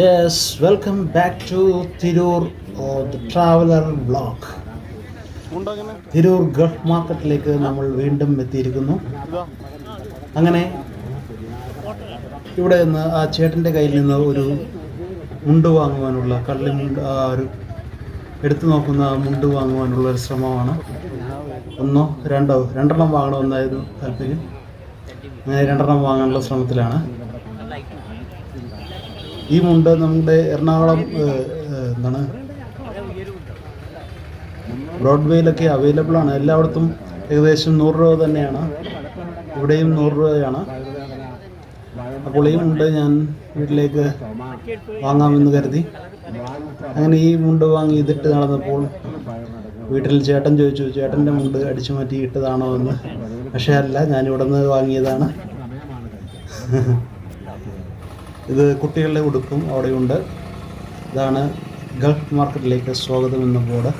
Yes, welcome back to Tirur or the Traveler Tirur Gulf മാർക്കറ്റിലേക്ക് നമ്മൾ വീണ്ടും എത്തിയിരിക്കുന്നു. അങ്ങനെ ഇവിടെ നിന്ന് ആ ചേട്ടന്റെ കയ്യിൽ നിന്ന് ഒരു മുണ്ട് വാങ്ങുവാനുള്ള കള്ളി മുണ്ട് ആ ഒരു എടുത്തു നോക്കുന്ന മുണ്ട് വാങ്ങുവാനുള്ള ഒരു ശ്രമമാണ്. ഒന്നോ രണ്ടോ രണ്ടെണ്ണം വാങ്ങണമെന്നായിരുന്നു താല്പര്യം. അങ്ങനെ രണ്ടെണ്ണം വാങ്ങാനുള്ള ശ്രമത്തിലാണ്. ഈ നമ്മുടെ എറണാകുളം എന്താണ്? ബ്രോഡ്വേയിലൊക്കെ അവൈലബിൾ ആണ്. എല്ലായിടത്തും ഏകദേശം നൂറ് രൂപ തന്നെയാണ്. ഇവിടെയും നൂറ് രൂപയാണ്. അപ്പോൾ ഈ മുണ്ട് ഞാൻ വീട്ടിലേക്ക് വാങ്ങാമെന്ന് കരുതി. അങ്ങനെ ഈ മുണ്ട് വാങ്ങി ഇതിട്ട് നടന്നപ്പോൾ വീട്ടിൽ ചേട്ടൻ ചോദിച്ചു ചേട്ടന്റെ മുണ്ട് അടിച്ചു മാറ്റി ഇട്ടതാണോ എന്ന്? പക്ഷേ അല്ല ഞാൻ ഇവിടെ നിന്ന് വാങ്ങിയതാണ്. ഇത് കുട്ടികളുടെ ഉടുപ്പും അവിടെയുണ്ട്. ഇതാണ് ഗൾഫ് മാർക്കറ്റിലേക്ക് സ്വാഗതം എന്ന ബോർഡ്.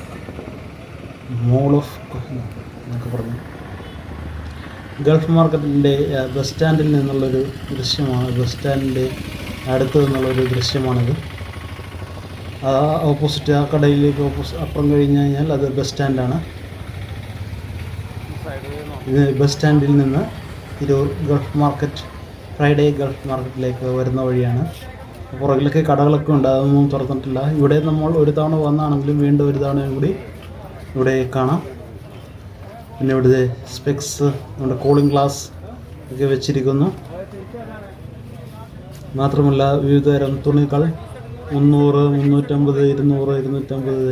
മോൾ ഓഫ് എന്നൊക്കെ പറഞ്ഞു. ഗൾഫ് മാർക്കറ്റിന്റെ ബസ് സ്റ്റാൻഡിൽ നിന്നുള്ളൊരു ദൃശ്യമാണ് ബസ് സ്റ്റാൻഡിന്റെ അടുത്ത് നിന്നുള്ളൊരു ദൃശ്യമാണിത്. ആ ഓപ്പോസിറ്റ് ആ കടയിലേക്ക് ഓപ്പോസിറ്റ് അപ്പുറം കഴിഞ്ഞ് കഴിഞ്ഞാൽ അത് ബസ് സ്റ്റാൻഡാണ്. ഇത് ബസ് സ്റ്റാൻഡിൽ നിന്ന് Tirur Gulf market Friday Gulf മാർക്കറ്റിലേക്ക് വരുന്ന വഴിയാണ്. പുറകിലൊക്കെ കടകളൊക്കെ ഉണ്ട് അതൊന്നും തുറന്നിട്ടില്ല. ഇവിടെ നമ്മൾ ഒരു തവണ വന്നാണെങ്കിലും വീണ്ടും ഒരു തവണ കൂടി ഇവിടെ കാണാം. പിന്നെ ഇവിടുത്തെ സ്പെക്സ് നമ്മുടെ കൂളിംഗ് ഗ്ലാസ് ഒക്കെ വെച്ചിരിക്കുന്നു. മാത്രമല്ല വിവിധതരം തുണികൾ. മുന്നൂറ് മുന്നൂറ്റമ്പത് ഇരുന്നൂറ് ഇരുന്നൂറ്റമ്പത്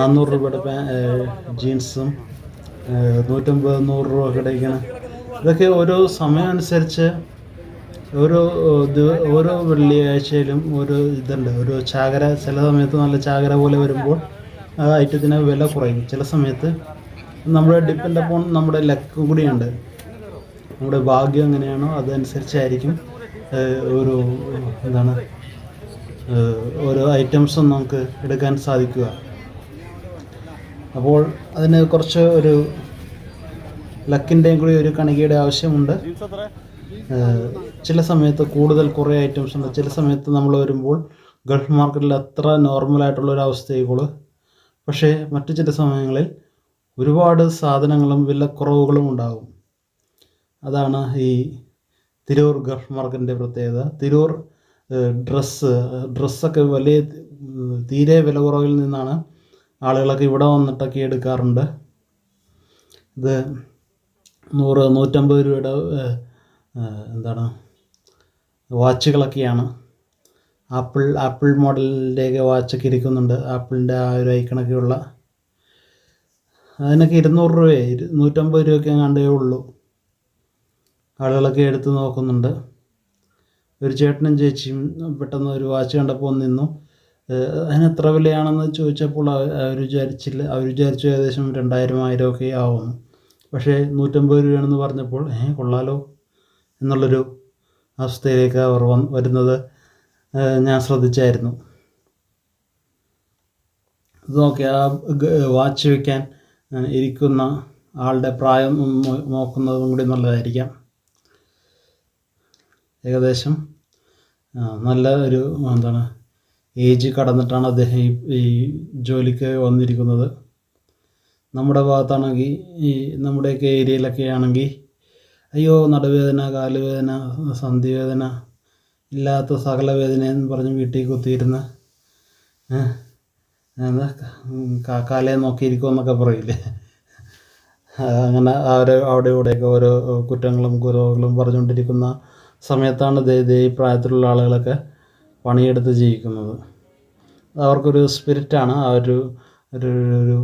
നാനൂറ് രൂപയുടെ ജീൻസും നൂറ്റമ്പത് നൂറ് രൂപ കിടയ്ക്കണം ഇതൊക്കെ ഓരോ സമയം അനുസരിച്ച് ഓരോ ഓരോ വെള്ളിയാഴ്ചയിലും ഓരോ ഇതുണ്ട്. ഓരോ ചാകര ചില സമയത്ത് നല്ല ചാകര പോലെ വരുമ്പോൾ ആ ഐറ്റത്തിന് വില കുറയും. ചില സമയത്ത് നമ്മുടെ ഡിപ്പെൻഡ് അപ്പോൺ നമ്മുടെ ലക്ക് കൂടിയുണ്ട്. നമ്മുടെ ഭാഗ്യം എങ്ങനെയാണോ അതനുസരിച്ചായിരിക്കും ഒരു എന്താണ് ഓരോ ഐറ്റംസും നമുക്ക് എടുക്കാൻ സാധിക്കുക. അപ്പോൾ അതിന് കുറച്ച് ഒരു ലക്കിന്റെയും കൂടി ഒരു കണികയുടെ ആവശ്യമുണ്ട്. ചില സമയത്ത് കൂടുതൽ കുറേ ഐറ്റംസ് ഉണ്ട്. ചില സമയത്ത് നമ്മൾ വരുമ്പോൾ ഗൾഫ് മാർക്കറ്റിൽ അത്ര നോർമലായിട്ടുള്ള ഒരു അവസ്ഥയുള്ളൂ പക്ഷേ മറ്റു ചില സമയങ്ങളിൽ ഒരുപാട് സാധനങ്ങളും വിലക്കുറവുകളും ഉണ്ടാകും. അതാണ് ഈ തിരൂർ ഗൾഫ് മാർക്കറ്റിന്റെ പ്രത്യേകത. തിരൂർ ഡ്രസ്സ് ഡ്രസ്സൊക്കെ വലിയ തീരെ വില കുറവിൽ നിന്നാണ് ആളുകളൊക്കെ ഇവിടെ വന്നിട്ടൊക്കെ എടുക്കാറുണ്ട്. ഇത് നൂറ് നൂറ്റമ്പത് രൂപയുടെ എന്താണ്? വാച്ചുകളൊക്കെയാണ്. ആപ്പിൾ ആപ്പിൾ മോഡലിന്റെയൊക്കെ വാച്ചൊക്കെ ഇരിക്കുന്നുണ്ട്. ആപ്പിളിന്റെ ആ ഒരു ഐക്കണൊക്കെയുള്ള. അതിനൊക്കെ ഇരുന്നൂറ് രൂപയെ നൂറ്റമ്പത് രൂപയൊക്കെ കണ്ടേ ഉള്ളൂ. ആളുകളൊക്കെ എടുത്ത് നോക്കുന്നുണ്ട്. ഒരു ചേട്ടനും ചേച്ചിയും പെട്ടെന്ന് ഒരു വാച്ച് കണ്ടപ്പോൾ നിന്നു. അതിനെത്ര വിലയാണെന്ന് ചോദിച്ചപ്പോൾ അവ- അവർ വിചാരിച്ചില്ല അവർ വിചാരിച്ചു ഏകദേശം രണ്ടായിരം ആയിരം ഒക്കെ ആവുമെന്ന് പക്ഷേ നൂറ്റമ്പത് രൂപയാണെന്ന് പറഞ്ഞപ്പോൾ ഏ കൊള്ളാലോ. എന്നുള്ളൊരു അവസ്ഥയിലേക്ക് അവർ വരുന്നത് ഞാൻ ശ്രദ്ധിച്ചായിരുന്നു. ഇത് നോക്കി ആ വാച്ച് വയ്ക്കാൻ ഇരിക്കുന്ന ആളുടെ പ്രായം നോക്കുന്നതും കൂടി നല്ലതായിരിക്കാം. ഏകദേശം നല്ല ഒരു എന്താണ് ഏജ് കടന്നിട്ടാണ് അദ്ദേഹം ഈ ജോലിക്ക് വന്നിരിക്കുന്നത്. നമ്മുടെ ഭാഗത്താണെങ്കിൽ ഈ നമ്മുടെയൊക്കെ ഏരിയയിലൊക്കെ ആണെങ്കിൽ അയ്യോ നടുവേദന കാലുവേദന സന്ധിവേദന ഇല്ലാത്ത സകല വേദന എന്ന് പറഞ്ഞ് വീട്ടിൽ കുത്തിയിരുന്ന് കാക്കാലെ നോക്കിയിരിക്കുമെന്നൊക്കെ പറയില്ലേ? അങ്ങനെ അവർ അവിടെ ഇവിടെയൊക്കെ ഓരോ കുറ്റങ്ങളും കുറവുകളും പറഞ്ഞുകൊണ്ടിരിക്കുന്ന സമയത്താണ് ഈ പ്രായത്തിലുള്ള ആളുകളൊക്കെ പണിയെടുത്ത് ജീവിക്കുന്നത്. അവർക്കൊരു സ്പിരിറ്റാണ് ആ ഒരു ഒരു ഒരു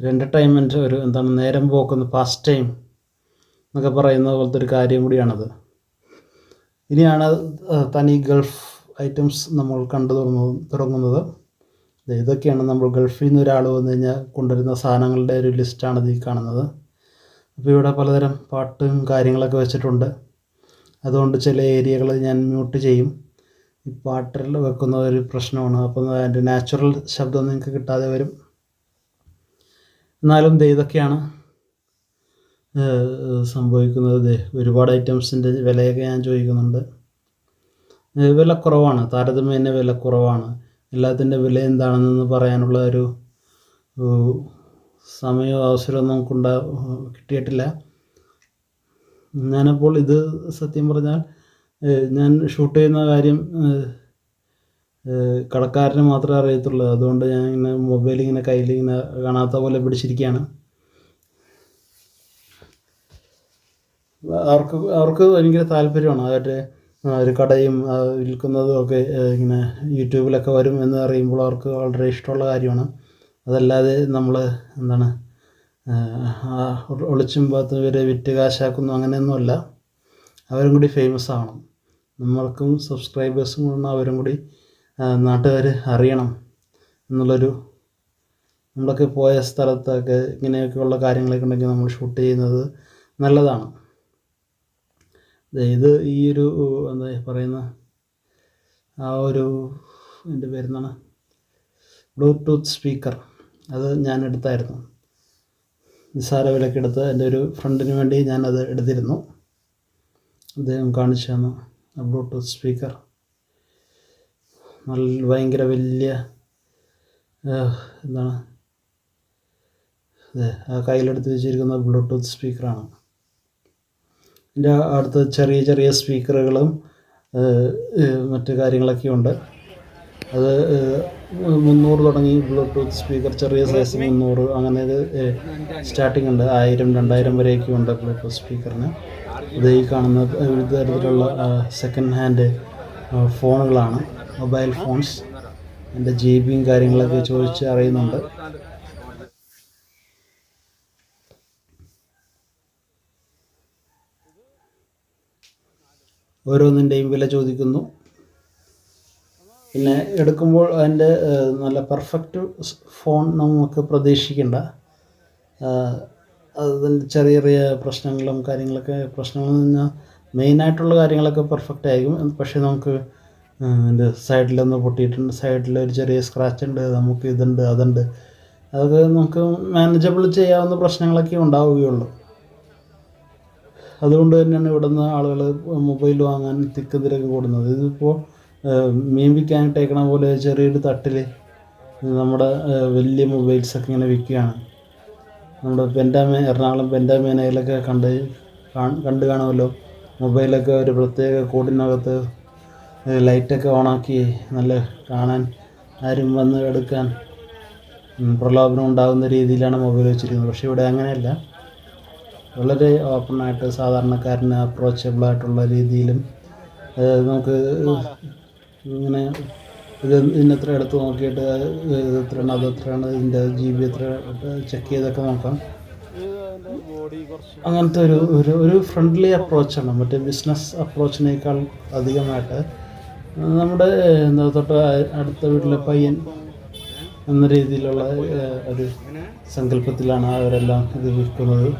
എന്റർടൈൻമെന്റ് ഒരു എന്താണ് നേരം പോക്കുന്ന പാസ്റ്റ് ടൈം എന്നൊക്കെ പറയുന്ന പോലത്തെ ഒരു കാര്യം കൂടിയാണത്. ഇനിയാണ് തനി ഗൾഫ് ഐറ്റംസ് നമ്മൾ കണ്ടു തുടങ്ങുന്നത് തുടങ്ങുന്നത്. ഇതൊക്കെയാണ് നമ്മൾ ഗൾഫിൽ നിന്ന് ഒരാൾ വന്നു കഴിഞ്ഞാൽ കൊണ്ടുവരുന്ന സാധനങ്ങളുടെ ഒരു ലിസ്റ്റാണ് ഈ കാണുന്നത്. അപ്പോൾ ഇവിടെ പലതരം പാട്ടും കാര്യങ്ങളൊക്കെ വെച്ചിട്ടുണ്ട്. അതുകൊണ്ട് ചില ഏരിയകൾ ഞാൻ മ്യൂട്ട് ചെയ്യും. ഈ പാട്ടിൽ വെക്കുന്ന ഒരു പ്രശ്നമാണ്. അപ്പം അതിന്റെ നാച്ചുറൽ ശബ്ദം നിങ്ങൾക്ക് കിട്ടാതെ വരും. എന്നാലും ഇതൊക്കെയാണ് സംഭവിക്കുന്നത്. ഒരുപാട് ഐറ്റംസിന്റെ വിലയൊക്കെ ഞാൻ ചോദിക്കുന്നുണ്ട്. വില കുറവാണ്. താരതമ്യേന വില കുറവാണ്. എല്ലാത്തിന്റെ വില എന്താണെന്ന് പറയാനുള്ള ഒരു സമയമോ അവസരവും നമുക്കുണ്ടാ കിട്ടിയിട്ടില്ല. ഞാനപ്പോൾ ഇത് സത്യം പറഞ്ഞാൽ ഞാൻ ഷൂട്ട് ചെയ്യുന്ന കാര്യം കടക്കാരന് മാത്രമേ അറിയത്തുള്ളൂ. അതുകൊണ്ട് ഞാൻ ഇങ്ങനെ മൊബൈൽ ഇങ്ങനെ കയ്യിൽ ഇങ്ങനെ കാണാത്ത പോലെ പിടിച്ചിരിക്കുകയാണ്. അവർക്ക് അവർക്ക് ഭയങ്കര താല്പര്യമാണ്. അവരുടെ ഒരു കടയും വിൽക്കുന്നതും ഒക്കെ ഇങ്ങനെ യൂട്യൂബിലൊക്കെ വരും എന്ന് അറിയുമ്പോൾ അവർക്ക് വളരെ ഇഷ്ടമുള്ള കാര്യമാണ്. അതല്ലാതെ നമ്മൾ എന്താണ് ഒളിച്ചും പാത്തും ഇവരെ വിറ്റ് കാശാക്കുന്നു അങ്ങനെയൊന്നുമല്ല അവരും കൂടി ഫേമസ് ആവണം. നമ്മൾക്കും സബ്സ്ക്രൈബേഴ്സും കൂടെ അവരും കൂടി നാട്ടുകാർ അറിയണം എന്നുള്ളൊരു നമ്മളൊക്കെ പോയ സ്ഥലത്തൊക്കെ ഇങ്ങനെയൊക്കെയുള്ള കാര്യങ്ങളൊക്കെ ഉണ്ടെങ്കിൽ നമ്മൾ ഷൂട്ട് ചെയ്യുന്നത് നല്ലതാണ്. ഇത് ഈ ഒരു എന്താ പറയുന്ന ആ ഒരു എന്റെ പേരെന്താണ്? ബ്ലൂടൂത്ത് സ്പീക്കർ അത് ഞാൻ എടുത്തായിരുന്നു. നിസ്സാര വിലയ്ക്ക് എടുത്ത് എന്റെ ഒരു ഫ്രണ്ടിന് വേണ്ടി ഞാനത് എടുത്തിരുന്നു. അദ്ദേഹം കാണിച്ചു തന്നു ബ്ലൂടൂത്ത് സ്പീക്കർ നല്ല ഭയങ്കര വലിയ എന്താണ്? അതെ ആ കയ്യിലെടുത്ത് വെച്ചിരിക്കുന്ന ബ്ലൂടൂത്ത് സ്പീക്കറാണ് ഇതിന്റെ അടുത്ത് ചെറിയ ചെറിയ സ്പീക്കറുകളും മറ്റു കാര്യങ്ങളൊക്കെ ഉണ്ട്. അത് മുന്നൂറ് തുടങ്ങി ബ്ലൂടൂത്ത് സ്പീക്കർ ചെറിയ സൈസ് മുന്നൂറ് അങ്ങനെ ഇത് സ്റ്റാർട്ടിംഗ് ഉണ്ട്. ആയിരം രണ്ടായിരം വരെയൊക്കെ ഉണ്ട് ബ്ലൂടൂത്ത് സ്പീക്കറിന്. ഇത് ഈ കാണുന്ന വിവിധ തരത്തിലുള്ള സെക്കൻഡ് ഹാൻഡ് ഫോണുകളാണ് മൊബൈൽ ഫോൺസ്. എന്റെ ജി ബിയും കാര്യങ്ങളൊക്കെ ചോദിച്ച് അറിയുന്നുണ്ട്. ഓരോന്നിന്റെയും വില ചോദിക്കുന്നു. പിന്നെ എടുക്കുമ്പോൾ അതിന്റെ നല്ല പെർഫെക്റ്റ് ഫോൺ നമുക്ക് പ്രതീക്ഷിക്കേണ്ട. അതിന്റെ ചെറിയ ചെറിയ പ്രശ്നങ്ങളും കാര്യങ്ങളൊക്കെ പ്രശ്നങ്ങളെന്ന് പറഞ്ഞാൽ മെയിനായിട്ടുള്ള കാര്യങ്ങളൊക്കെ പെർഫെക്റ്റ് ആയിരിക്കും. പക്ഷേ നമുക്ക് എന്റെ സൈഡിലൊന്ന് പൊട്ടിയിട്ടുണ്ട്. സൈഡിൽ ഒരു ചെറിയ സ്ക്രാച്ച് ഉണ്ട്. നമുക്ക് ഇതുണ്ട് അതുണ്ട്. അതൊക്കെ നമുക്ക് മാനേജബിൾ ചെയ്യാവുന്ന പ്രശ്നങ്ങളൊക്കെ ഉണ്ടാവുകയുള്ളൂ. അതുകൊണ്ട് തന്നെയാണ് ഇവിടുന്ന് ആളുകൾ മൊബൈൽ വാങ്ങാൻ തിക്ക് തിരക്ക് കൂടുന്നത് ഇതിപ്പോൾ മീൻ വിൽക്കാനിട്ടേക്കണ പോലെ ചെറിയൊരു തട്ടിൽ നമ്മുടെ വലിയ മൊബൈൽസൊക്കെ ഇങ്ങനെ വിൽക്കുകയാണ്. നമ്മുടെ പെന്റാമേ എറണാകുളം പെന്റാമേനയിലൊക്കെ കണ്ട് കണ്ടു കാണുമല്ലോ? മൊബൈലൊക്കെ ഒരു പ്രത്യേക കൂടിനകത്ത് ലൈറ്റൊക്കെ ഓണാക്കി നല്ല കാണാൻ ആരും വന്ന് എടുക്കാൻ പ്രലോഭനം ഉണ്ടാകുന്ന രീതിയിലാണ് മൊബൈൽ വെച്ചിരിക്കുന്നത്. പക്ഷേ ഇവിടെ അങ്ങനെയല്ല. വളരെ ഓപ്പണായിട്ട് സാധാരണക്കാരന് അപ്രോച്ചബിൾ ആയിട്ടുള്ള രീതിയിലും നമുക്ക് ഇങ്ങനെ ഇത് ഇതിനെത്ര എടുത്ത് നോക്കിയിട്ട് ഇത് എത്രയാണ് അത് എത്രയാണ് ഇതിന്റെ ജി ബി എത്ര ചെക്ക് ചെയ്തൊക്കെ നോക്കാം. അങ്ങനത്തെ ഒരു ഒരു ഒരു ഫ്രണ്ട്ലി അപ്രോച്ചാണ് മറ്റേ ബിസിനസ് അപ്രോച്ചിനേക്കാൾ അധികമായിട്ട്. നമ്മുടെ എന്താ തൊട്ട് അടുത്ത വീട്ടിലെ പയ്യൻ എന്ന രീതിയിലുള്ള ഒരു സങ്കല്പത്തിലാണ് അവരെല്ലാം ഇത് വിൽക്കുന്നത്.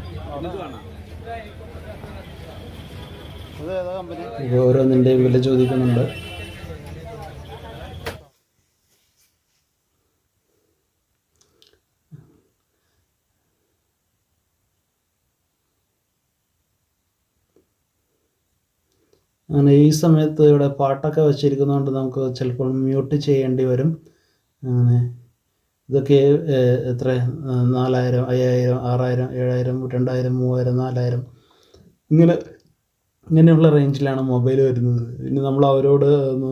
ഇത് ഓരോന്നിന്റെയും വില ചോദിക്കുന്നുണ്ട്. അങ്ങനെ ഈ സമയത്ത് ഇവിടെ പാട്ടൊക്കെ വെച്ചിരിക്കുന്നതുകൊണ്ട് നമുക്ക് ചിലപ്പോൾ മ്യൂട്ട് ചെയ്യേണ്ടി വരും. അങ്ങനെ ഇതൊക്കെ എത്ര? നാലായിരം അയ്യായിരം ആറായിരം ഏഴായിരം രണ്ടായിരം മൂവായിരം നാലായിരം. ഇങ്ങനെ ഇങ്ങനെയുള്ള റേഞ്ചിലാണ് മൊബൈൽ വരുന്നത്. ഇനി നമ്മൾ അവരോട് ഒന്ന്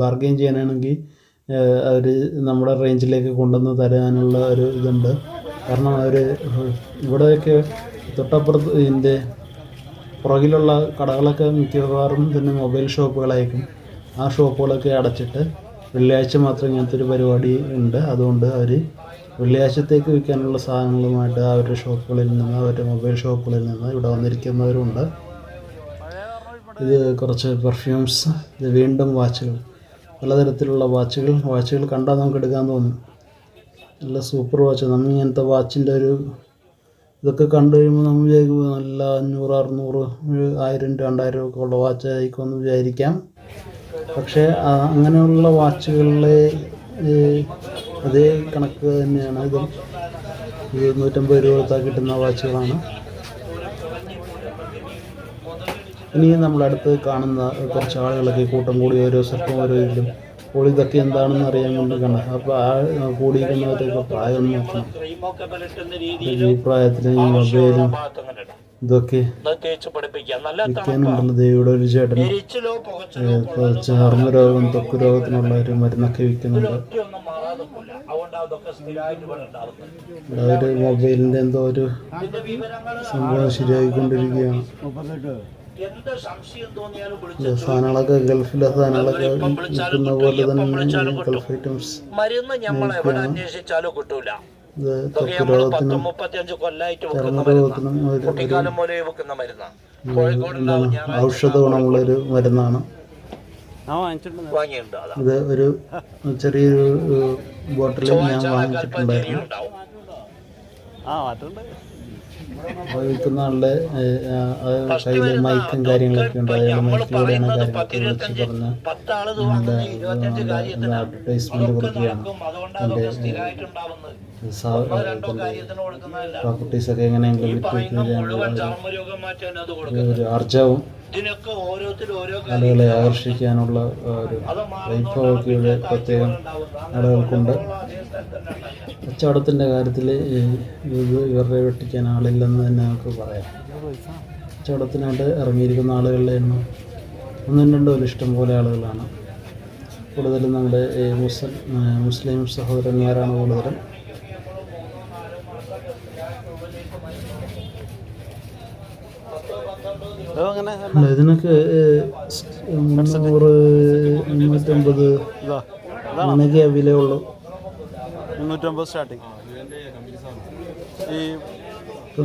ബാർഗെയിൻ ചെയ്യാനാണെങ്കിൽ അവർ നമ്മുടെ റേഞ്ചിലേക്ക് കൊണ്ടുവന്ന് തരാനുള്ള ഒരു ഇതുണ്ട്. കാരണം അവർ ഇവിടെയൊക്കെ തൊട്ടപ്പുറത്ത് ഇതിന്റെ പുറകിലുള്ള കടകളൊക്കെ മിക്കവാറും തന്നെ മൊബൈൽ ഷോപ്പുകളായിരിക്കും. ആ ഷോപ്പുകളൊക്കെ അടച്ചിട്ട് വെള്ളിയാഴ്ച മാത്രം ഇങ്ങനത്തെ ഒരു പരിപാടി ഉണ്ട്. അതുകൊണ്ട് അവർ വെള്ളിയാഴ്ചത്തേക്ക് വിൽക്കാനുള്ള സാധനങ്ങളുമായിട്ട് അവരുടെ ഷോപ്പുകളിൽ നിന്ന് അവരുടെ മൊബൈൽ ഷോപ്പുകളിൽ നിന്ന് ഇവിടെ വന്നിരിക്കുന്നവരുണ്ട്. ഇത് കുറച്ച് പെർഫ്യൂംസ് ഇത് വീണ്ടും വാച്ചുകൾ. പലതരത്തിലുള്ള വാച്ചുകൾ. വാച്ചുകൾ കണ്ടാൽ നമുക്ക് എടുക്കാൻ തോന്നും. നല്ല സൂപ്പർ വാച്ച് നമ്മൾ ഇങ്ങനത്തെ വാച്ചിന്റെ ഒരു ഇതൊക്കെ കണ്ടു കഴിയുമ്പോൾ നമ്മൾ വിചാരിക്കും നല്ല അഞ്ഞൂറ് അറുന്നൂറ് ആയിരം രണ്ടായിരം ഒക്കെ ഉള്ള വാച്ച് എന്ന് വിചാരിക്കാം. പക്ഷേ അങ്ങനെയുള്ള വാച്ചുകളിലെ അതേ കണക്ക് തന്നെയാണ്. ഇതും ഈ നൂറ്റമ്പത് രൂപ കൊടുത്താൽ കിട്ടുന്ന വാച്ചുകളാണ്. ഇനിയും നമ്മളടുത്ത് കാണുന്ന കുറച്ച് ആളുകളൊക്കെ കൂട്ടം കൂടി ഓരോ സ്ഥലത്തും ഓരോ ഇതിലും. അപ്പോൾ ഇതൊക്കെ എന്താണെന്ന് അറിയാൻ കൊണ്ട് കാണാം അപ്പോൾ ആ കൂടിയിരിക്കുന്നവരൊക്കെ പ്രായം നോക്കണം. ഈ പ്രായത്തിൽ മൊബൈലും ഇതൊക്കെ വിൽക്കാനുണ്ടല്ലോ ദേവിയുടെ ഒരു ചേട്ടൻ ചർമ്മരോഗം തൊക്കു രോഗത്തിനുള്ള ഒരു മരുന്നൊക്കെ വിൽക്കുന്നുണ്ട്. മൊബൈലിന്റെ ഒരു മൊബൈലിന്റെ എന്തോ ഒരു സംഭവം ശരിയായിക്കൊണ്ടിരിക്കുകയാണ്. സാധനങ്ങളൊക്കെ ഗൾഫിലെ സാധനങ്ങളൊക്കെ വിൽക്കുന്ന പോലെ തന്നെ ഗൾഫ് ഐറ്റംസ് മരുന്ന് നമ്മൾ എവിടെ അന്വേഷിച്ചാലും കിട്ടൂല. ഇത് ഗുണമുള്ള മുപ്പത്തിയഞ്ച് കൊല്ലായിട്ട് വെക്കുന്ന ഒരു കുട്ടിക്കാലം പോലെ വെക്കുന്ന മരുന്നാണ് ഔഷധ ഗുണമുള്ളൊരു മരുന്നാണ്. ഇത് ഒരു ചെറിയൊരു ബോട്ടിൽ ഞാൻ വാങ്ങിച്ചിട്ടുണ്ടായിരുന്നു. വിൽക്കുന്ന ആളുടെ കയ്യിൽ മൈക്കും കാര്യങ്ങളൊക്കെ ഉണ്ട്. അയാൾ കാര്യങ്ങളൊക്കെ വിളിച്ച് പറഞ്ഞ് അഡ്വർടൈസ്മെന്റ് കൊടുക്കുകയാണ്. പ്രോപ്പർട്ടീസൊക്കെ എങ്ങനെയെങ്കിലും ഒരു ആർജവും ആളുകളെ ആകർഷിക്കാനുള്ള ഒരു വൈഭവമൊക്കെ ഇവിടെ പ്രത്യേകം ആളുകൾക്കുണ്ട് കച്ചവടത്തിന്റെ കാര്യത്തിൽ ഇത് ഇവരുടെ വെട്ടിക്കാൻ ആളില്ലെന്ന് തന്നെ നമുക്ക് പറയാം. കച്ചവടത്തിനായിട്ട് ഇറങ്ങിയിരിക്കുന്ന ആളുകളുടെ എണ്ണം ഒന്നും രണ്ടും ഇഷ്ടം പോലെ ആളുകളാണ്. കൂടുതലും നമ്മുടെ മുസ്ലിം മുസ്ലിം സഹോദരന്മാരാണ് കൂടുതലും. അല്ല, ഇതിനൊക്കെ മുന്നൂറ് മുന്നൂറ്റമ്പത് ഇതാ അങ്ങനെയൊക്കെ വിലയുള്ളൂ. മുന്നൂറ്റമ്പത് സ്റ്റാർട്ടിങ്. ഈ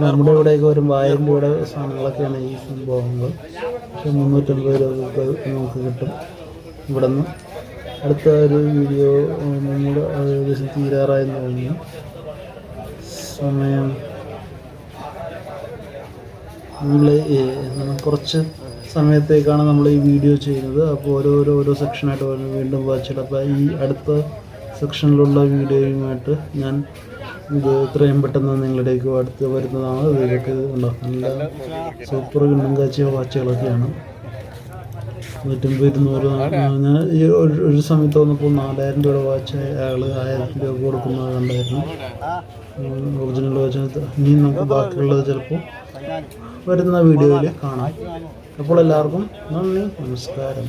നമ്മുടെ ഇവിടെയൊക്കെ വരും വായന്റെ ഇവിടെ സാധനങ്ങളൊക്കെയാണ് ഈ സംഭവങ്ങൾ. പക്ഷെ മുന്നൂറ്റമ്പത് രൂപ നമുക്ക് കിട്ടും ഇവിടെ നിന്ന് അടുത്ത ഒരു വീഡിയോ നമ്മുടെ ഏകദേശം തീരാറായെന്ന് തോന്നുന്നു. സമയം നമ്മൾ എന്താണ് കുറച്ച് സമയത്തേക്കാണ് നമ്മൾ ഈ വീഡിയോ ചെയ്യുന്നത്. അപ്പോൾ ഓരോരോ ഓരോ സെക്ഷനായിട്ട് വീണ്ടും വായിച്ചിട്ട് അപ്പോൾ ഈ അടുത്ത സെക്ഷനിലുള്ള വീഡിയോയുമായിട്ട് ഞാൻ ഇത് എത്രയും പെട്ടെന്ന് നിങ്ങളിലേക്ക് അടുത്ത് വരുന്നതാണ്. ഇതിലേക്ക് ഉണ്ടോ നല്ല സൂപ്പർ കിണ്ണം കാച്ചിയ വാച്ചുകളൊക്കെയാണ് നൂറ്റമ്പത് ഇരുന്നൂറ് ഞാൻ ഈ ഒരു ഒരു സമയത്ത് വന്നപ്പോൾ നാലായിരം രൂപയുടെ വാച്ച് അയാൾ ആയിരത്തി രൂപ കൊടുക്കുന്നത് കണ്ടായിരുന്നു. ഒറിജിനൽ വാച്ച് ഇനി നമുക്ക് ബാക്കിയുള്ളത് ചിലപ്പോൾ വരുന്ന വീഡിയോയിൽ കാണാം. അപ്പോൾ എല്ലാവർക്കും നന്ദി നമസ്കാരം.